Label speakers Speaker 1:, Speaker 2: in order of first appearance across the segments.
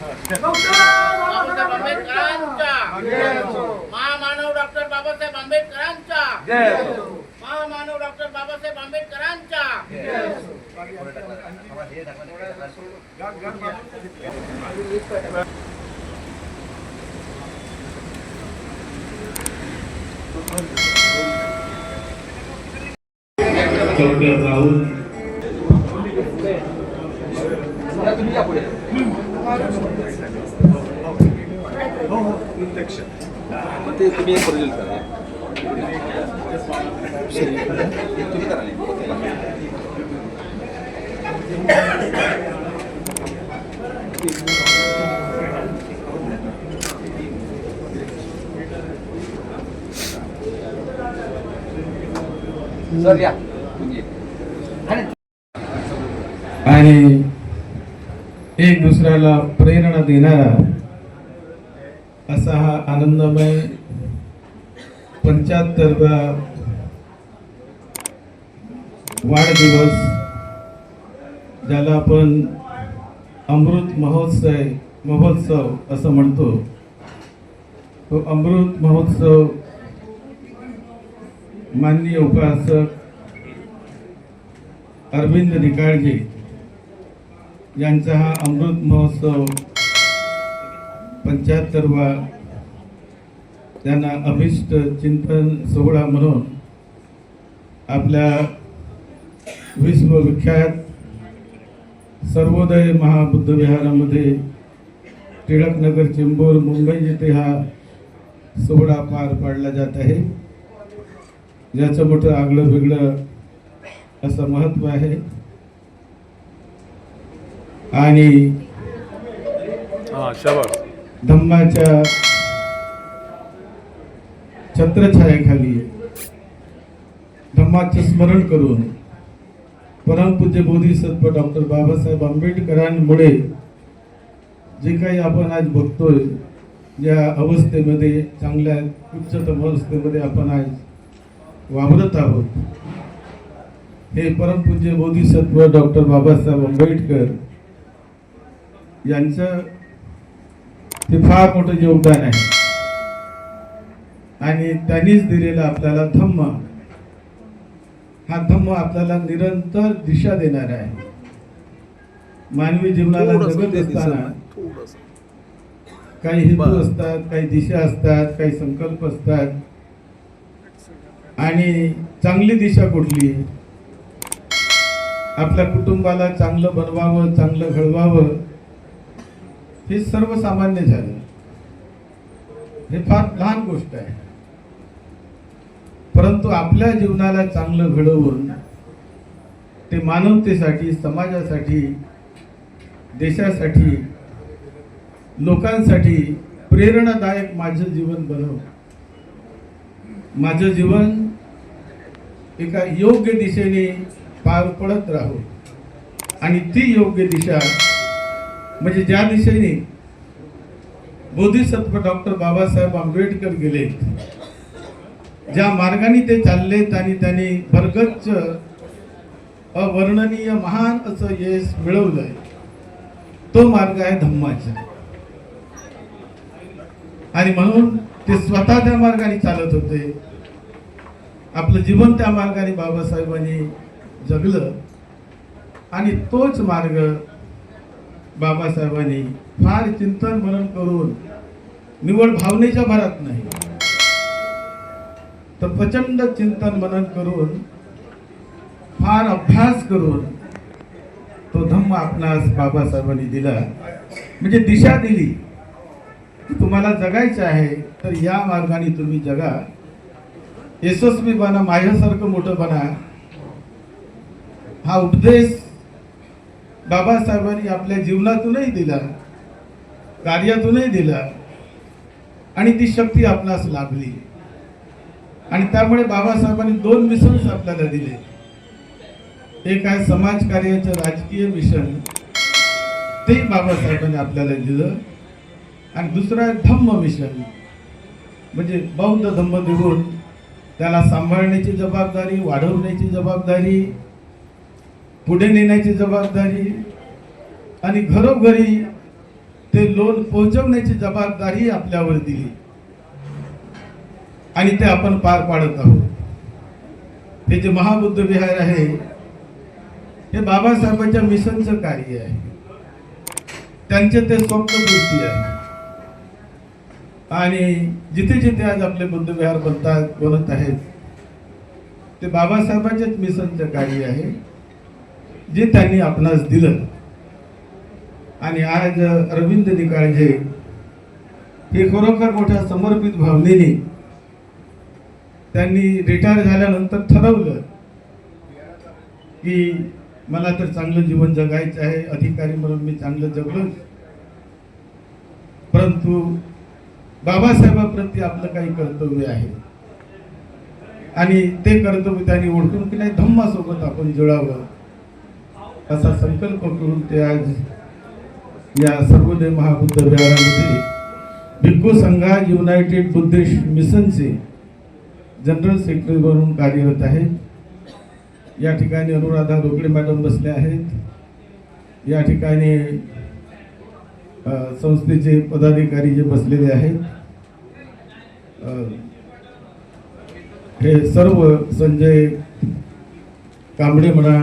Speaker 1: बाबासाहेब आंबेडकरांच्या महामानव डॉक्टर बाबासाहेब आंबेडकरांच्या महामानव डॉक्टर बाबासाहेब आंबेडकरांच्या
Speaker 2: डॉक्टर राहुल.
Speaker 3: तुम्ही या पुढे. ते तुम्ही एक ओरिजिनल करा. तुम्ही करा. नाही. सर या. तुम्ही
Speaker 2: आणि एक दुसऱ्याला प्रेरणा देणारा असा हा आनंदमय पंच्याहत्तरवा वाढदिवस ज्याला आपण अमृत महोत्सव महोत्सव असं म्हणतो. तो अमृत महोत्सव माननीय उपासक अरविंद निकाळजे यांचा हा अमृत महोत्सव पंच्याहत्तरवा त्यांना अभिष्ट चिंतन सोहळा म्हणून आपल्या विश्वविख्यात सर्वोदय महाबुद्ध विहारामध्ये टिळकनगर चेंबूर मुंबई येथे हा सोहळा पार पाडला जात आहे. याचं मोठं आगळं वेगळं असं महत्त्व आहे. आणि धम्माच्या छत्रछायाखाली धम्माचे स्मरण करून परमपूज्य बोधिसत्व डॉक्टर बाबासाहेब आंबेडकरांमुळे जे काही आपण आज बघतोय या अवस्थेमध्ये चांगल्या उच्चतम अवस्थेमध्ये आपण आज वावरत आहोत. हे परमपूज्य बोधिसत्व डॉक्टर बाबासाहेब आंबेडकर यांचं ते फार मोठं योगदान आहे. आणि त्यांनीच दिलेला आपल्याला धम्म हा धम्म आपल्याला निरंतर दिशा देणार आहे. मानवी जीवनाला जगत असताना काही हेतू असतात काही दिशा असतात काही संकल्प असतात. आणि चांगली दिशा कुठली? आपल्या कुटुंबाला चांगलं बनवावं चांगलं घडवावं. हे सर्वसामान्य झालं. हे फार लहान गोष्ट आहे. परंतु आपल्या जीवनाला चांगलं घडवून ते मानवतेसाठी समाजासाठी देशासाठी लोकांसाठी प्रेरणादायक माझं जीवन बनव. माझं जीवन एका योग्य दिशेने पार पडत राहो. आणि ती योग्य दिशा म्हणजे ज्या दिशेने बोधिसत्व डॉक्टर बाबासाहेब आंबेडकर गेले ज्या मार्गाने ते चाललेत आणि त्यांनी भरगच्च अवर्णनीय महान असं यश मिळवलंय तो मार्ग आहे धम्माचा. आणि म्हणून ते स्वतः त्या मार्गाने चालत होते. आपलं जीवन त्या मार्गाने बाबासाहेबांनी जगलं. आणि तोच मार्ग बाबासाहेबांनी फार चिंतन मनन करून निवड भावनेच्या भरात नाही. तर प्रचंड चिंतन मनन करून फार अभ्यास करून तो धम्म आपणास बाबासाहेबांनी दिला. म्हणजे दिशा दिली. तुम्हाला जगायचं आहे तर या मार्गाने तुम्ही जगा. यशस्वी बना माझ्यासारखं मोठं बना. हा उपदेश बाबासाहेबांनी आपल्या जीवनातूनही दिला कार्यातूनही दिला आणि ती शक्ती आपणास लाभली. आणि त्यामुळे बाबासाहेबांनी दोन मिशन्स आपल्याला दिले. एक आहे समाजकार्याचं राजकीय मिशन ते बाबासाहेबांनी आपल्याला दिलं. आणि दुसरं आहे धम्म मिशन म्हणजे बौद्ध धम्म देऊन त्याला सांभाळण्याची जबाबदारी वाढवण्याची जबाबदारी पुढे नेण्याची जबाबदारी आणि घरोघरी ते लोन पोहोचवण्याची जबाबदारी आपल्यावर दिली. आणि ते आपण पार पाडत आहोत. हे जे महाबुद्ध विहार आहे हे बाबासाहेबांच्या मिशनचं कार्य आहे. त्यांचे ते स्वप्नपूर्ती आहे आणि जिथे जिथे आज आपले बुद्ध विहार बनतात बनत आहेत ते बाबासाहेबांच्याच मिशनचं कार्य आहे. जे त्यांनी आपणास दिलं. आणि आज अरविंद निकाळजे हे खरोखर मोठ्या समर्पित भावनेने त्यांनी रिटायर झाल्यानंतर ठरवलं की मला तर चांगलं जीवन जगायचं आहे अधिकारी म्हणून मी चांगलं जगलोच परंतु बाबासाहेबांप्रती आपलं काही कर्तव्य आहे. आणि ते कर्तव्य त्यांनी ओळखून की नाही धम्मासोबत आपण जुळावं. असा संकल्प करून ते आज या सर्वोदय महाबुद्ध विहारामध्ये भिक्खू संघा युनायटेड बुद्धिस्ट मिशनचे जनरल सेक्रेटरी म्हणून कार्यरत आहेत. या ठिकाणी अनुराधा रोकडे मॅडम बसले आहेत. या ठिकाणी संस्थेचे पदाधिकारी जे बसलेले आहेत. हे सर्व संजय कांबळे म्हणा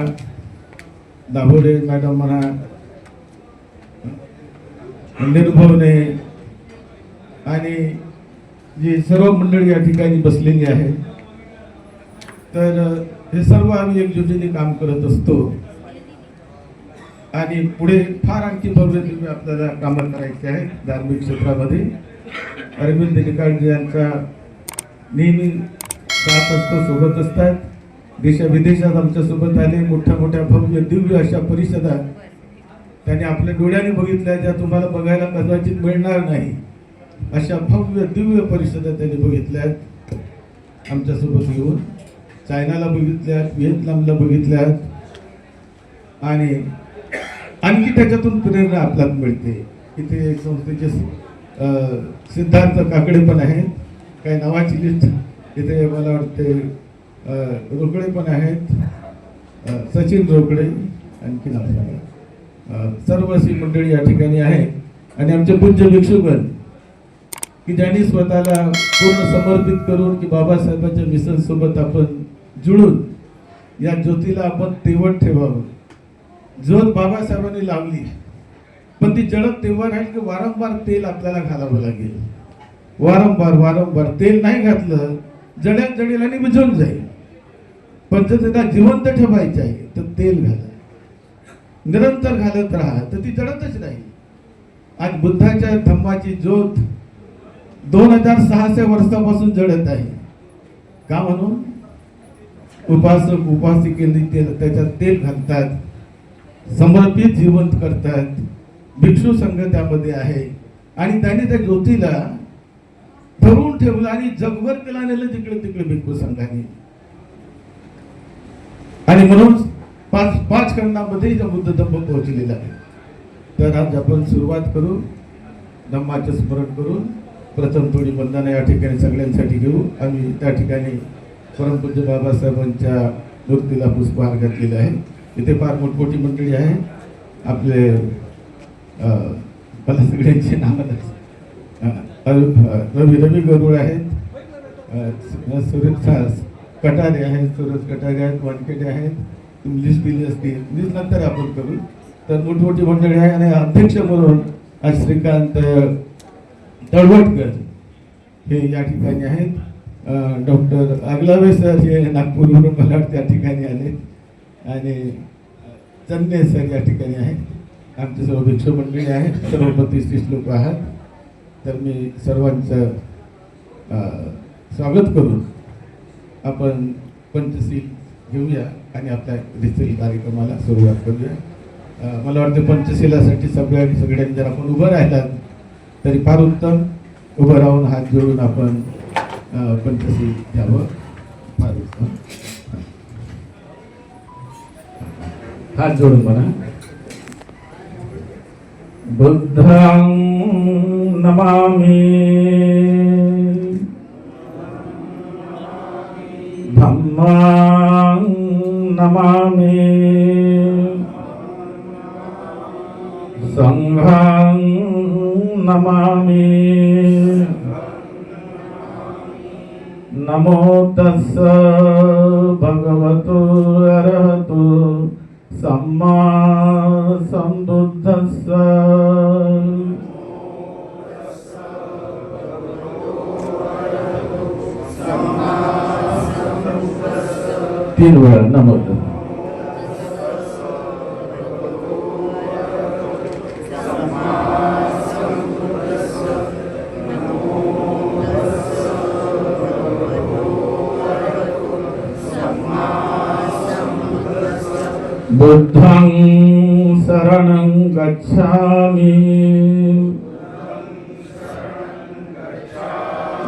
Speaker 2: दाभोडे मॅडम म्हणा निर्भवने आणि जी सर्व मंडळी या ठिकाणी बसलेली आहे तर हे सर्व आम्ही एकजुटीने काम करत असतो. आणि पुढे फार आणखी भव्य आपल्याला कामं करायची आहेत धार्मिक क्षेत्रामध्ये. अरविंद निकाळजी यांचा नेहमी साथ असतो सोबत असतात. देशा विदेशात आमच्यासोबत आले मोठ्या मोठ्या भव्य दिव्य अशा परिषदा त्यांनी आपल्या डोळ्याने बघितल्या ज्या तुम्हाला बघायला कदाचित मिळणार नाही. अशा भव्य दिव्य परिषदा त्यांनी बघितल्यात आमच्यासोबत येऊन चायनाला बघितल्यात व्हिएतनामला बघितल्यात आणि आणखी त्याच्यातून प्रेरणा आपल्याला मिळते. इथे संस्थेचे सिद्धार्थ काकडे पण आहेत. काही नावाची लिस्ट इथे मला वाटते रोकडे पण आहेत. सचिन रोकडे आणखी सर्व अशी मंडळी या ठिकाणी आहे आणि आमचे पूज्य भिक्षुगण की ज्यांनी स्वतःला पूर्ण समर्पित करून की बाबासाहेबांच्या मिशन सोबत आपण जुळून या ज्योतीला आपण तेवट ठेवावं. ज्योत बाबासाहेबांनी लावली पण ती जळत तेव्हा राहील की वारंवार तेल आपल्याला घालावं लागेल. वारंवार वारंवार तेल नाही घातलं जड्यात जडेल आणि विझून जाईल. पण जिवंत ठेवायचं आहे तर तेल घाला. निरंतर घालत राहा तर ती जळतच नाही आज बुद्धाच्या धम्माची ज्योत दोन हजार सहाशे वर्षापासून जळत आहे. का म्हणून? उपासक उपासिकेने ते त्याच्यात तेल घालतात समर्पित जिवंत करतात. भिक्षू संघ त्यामध्ये आहे. आणि त्याने त्या ज्योतीला धरून ठेवलं आणि जगभर तिला नेलं तिकडे तिकडे भिक्षू संघाने. आणि म्हणून पाच पाच खंडामध्ये त्या बुद्ध धम्म पोहोचलेला आहे तर आज आपण सुरुवात करू धम्माचे स्मरण करून प्रथम थोडी वंदना या ठिकाणी सगळ्यांसाठी घेऊ. आम्ही त्या ठिकाणी परमपूज्य बाबासाहेबांच्या मूर्तीला पुष्पहार घातलेला आहे. इथे फार मोठमोठी मंडळी आहे. आपले मला सगळ्यांची नावं रवी रवी गरुळ आहेत. सुरेश कटारे आहेत सुरेश कटारे आहेत वानखेडे आहेत लिस्ट दिली असतील. लिस्ट नंतर आपण करू. तर मोठमोठी मंडळी आहे आणि अध्यक्ष म्हणून आज श्रीकांत तळवटकर हे या ठिकाणी आहेत. डॉक्टर आगलावे सर हे नागपूरवरून मला त्या ठिकाणी आले. आणि चन्ने सर या ठिकाणी आहेत. आमचे सर्व भिक्षू मंडळी आहेत. सर्व तीस लोक आहात. तर मी सर्वांचं स्वागत करून आपण पंचशील घेऊया आणि आपल्या रिसेल कार्यक्रमाला सुरुवात करूया. मला वाटतं पंचशिलासाठी सगळ्या सगळ्यांनी जर आपण उभं राहिलात तरी फार उत्तम उभं राहून हात जोडून आपण पंचशील घ्यावं. फार उत्तम. हात जोडून म्हणा. बुद्धं नमामी धम्मां नमामि। सङ्घां नमामि। नमो तस्स भगवतो अरहतो। सम्मा सम्बुद्धस्स तीन वेळा नमो तस्स. बुद्धं शरणं गच्छामि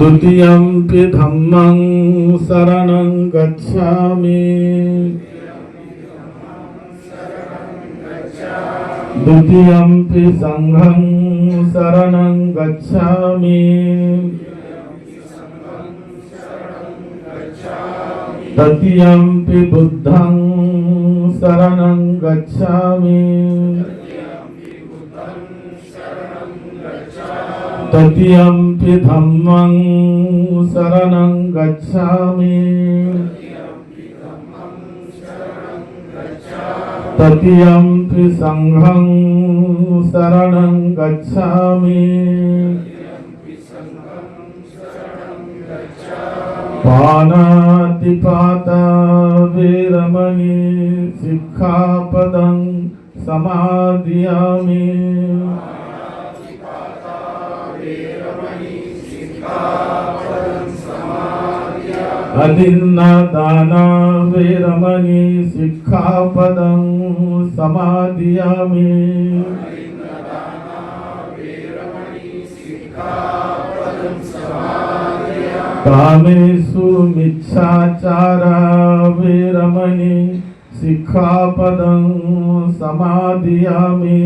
Speaker 2: द्वितीयं द्वितीयम्पि धम्मं शरणं गच्छामि। द्वितीयं द्वितीयम्पि सङ्घं शरणं गच्छामि। तृतीयम्पि बुद्धं शरणं गच्छामि। तृतीयम्पि धम्मं शरणं गच्छामि। तृतीयम्पि सङ्घं शरणं गच्छामि। पानातिपाता वीरमणि शिक्षापदं समादियामि अदिन्नदाना वीरमणि शिक्षापदं समादियामि कामेषु मिच्छाचारा वीरमणि शिक्षापदं समादियामि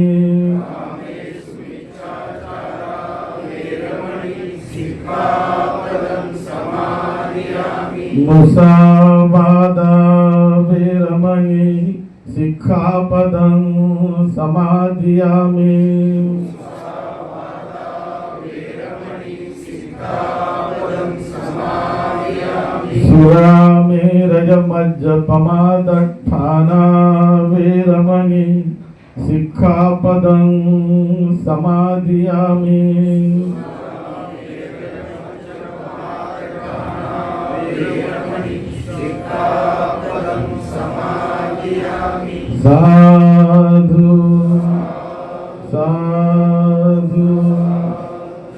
Speaker 2: මුසාවාදා වේරමණී සික්ඛාපදං සමාදියාමි සුරාමේ රජ මජ්ජ පමාදට්ඨානා වේරමණී සික්ඛාපදං සමාදියාමි साधु साधु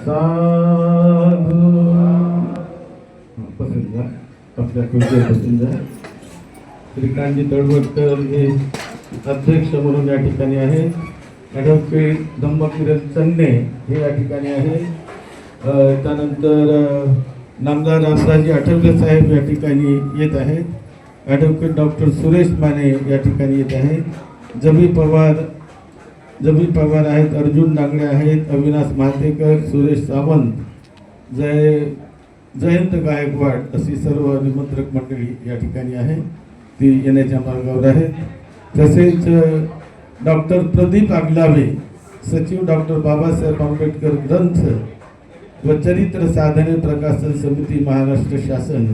Speaker 2: साधु. पसंत जा. आपल्या खुर्चीवर बसून जा. श्रीकांतजी तळवटकर हे अध्यक्ष म्हणून या ठिकाणी आहेत ॲडव्होकेट धम्मकिरण चन्ने हे या ठिकाणी आहे. त्यानंतर नामदार रामदासजी आठवले साहेब या ठिकाणी येत आहेत. ॲडव्होकेट डॉक्टर सुरेश माने या ठिकाणी येत आहेत. जबी पवार जबी पवार आहेत अर्जुन नागडे आहेत अविनाश महातेकर सुरेश सावंत जय जयंत गायकवाड अशी सर्व निमंत्रक मंडळी या ठिकाणी आहे ती येण्याच्या मार्गावर आहेत. तसेच डॉक्टर प्रदीप आगलावे सचिव डॉक्टर बाबासाहेब आंबेडकर ग्रंथ व चरित्र साधने प्रकाशन समिती महाराष्ट्र शासन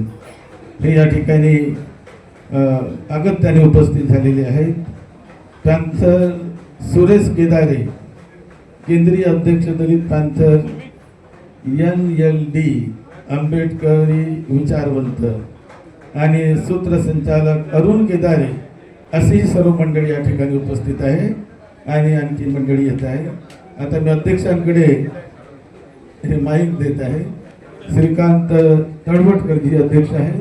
Speaker 2: हे या ठिकाणी अगत्याने उपस्थित झालेले आहेत पॅन्थर सुरेश केदारे केंद्रीय अध्यक्ष Dalit Panther N L D आंबेडकरी विचारवंत आणि सूत्रसंचालक अरुण केदारे अशी सर्व मंडळी या ठिकाणी उपस्थित आहे आणि आणखी मंडळी येत आहे. आता मी अध्यक्षांकडे हे माईक देत आहे. श्रीकांत तळवटकर जी अध्यक्ष आहेत